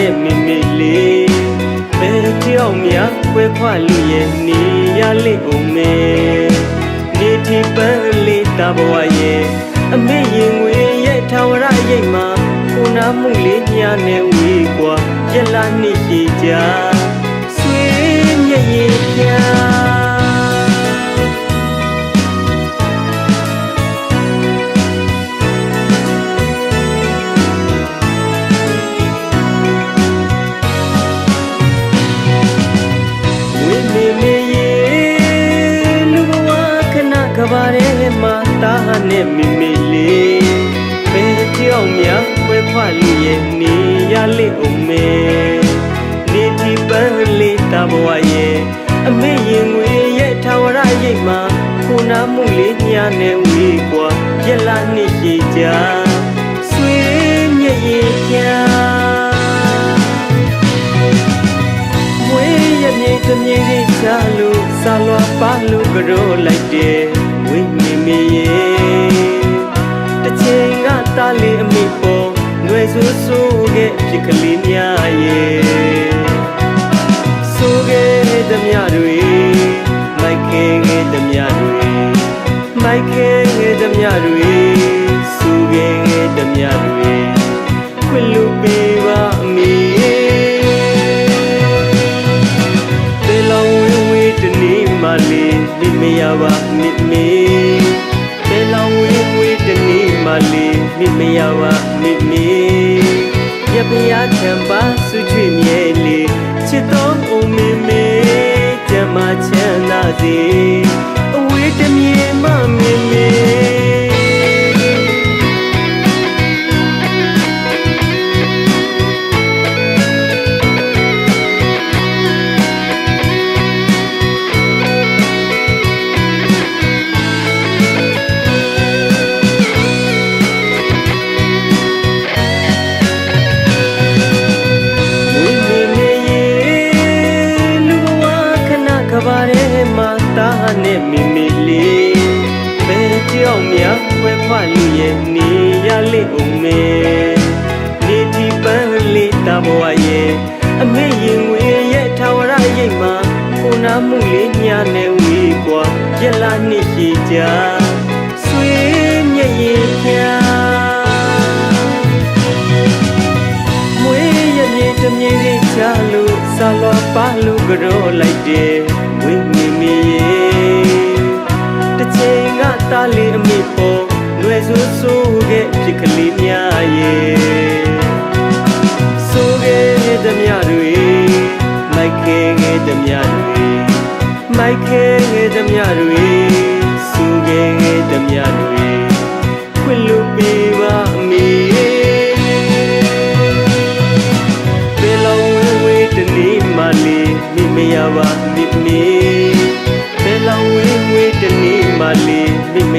တဲ့မိမိလေးဘယ်တယောက်များခွဲခွာလို့ရဲ့နေရလိမ့်ဦးမေနေတီပန်းလေးတဘဝရဲ့အမေရင်ငွေရဲ့ထာဝရရိတ်မှာခုနာမှုလေးညာနဲ့ဝေးกว่าရလာနှစ်ကြီးကြာဆွေးမြရဲ့ပြာ နေရလိအောင်မေနေတီပန်းလေးတဘဝရဲ့အမေရင်ငွေရဲ့ထာဝရရိတ်မှာခုနာမှုလေးညာနဲ့ဝေးกว่าရလာနှစ်ရှိကြဆွေမျက်ရည်ပြာ မွေးရမြေတမြေလေးချလို့ဆာလွာပါလို့ကြောလိုက်တယ်ဝိမီမီရေတစ်ချိန်ကတားလေးအမိပေါ်ຫນွေ ် ဆူဆူခဲ့ဖြစ်ကလေးများရေဆူခဲ့သမျှတွေမိုက်ခဲခဲ့သမျှတွေမိုက်ခဲခဲ့သမျှတွေဆူခဲ့သမျှတွေခွင့်လူပေးပါအမီတေလောင်ဝေးဝေးတနေမလေးမိမရပါမိမေ ရပရချံပါစုချွေမြဲလေးချစ်တော်အုံမေမေကြမ်းမချမ်းသာစေအဝေးတမြေမမေ နှစ်ရှိကြဆွေမျက်ရည်ပြာမွေးရမြေတမြေလေးချလို့ဆာလွာပါလို့ကြောလိုက်တယ်ဝိမီမီရေတစ်ချိန်ကတားလေးအမိပေါ်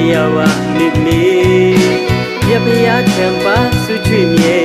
လျာဝနိမေမြတ်ဖျားချံပါဆုချွေမြဲ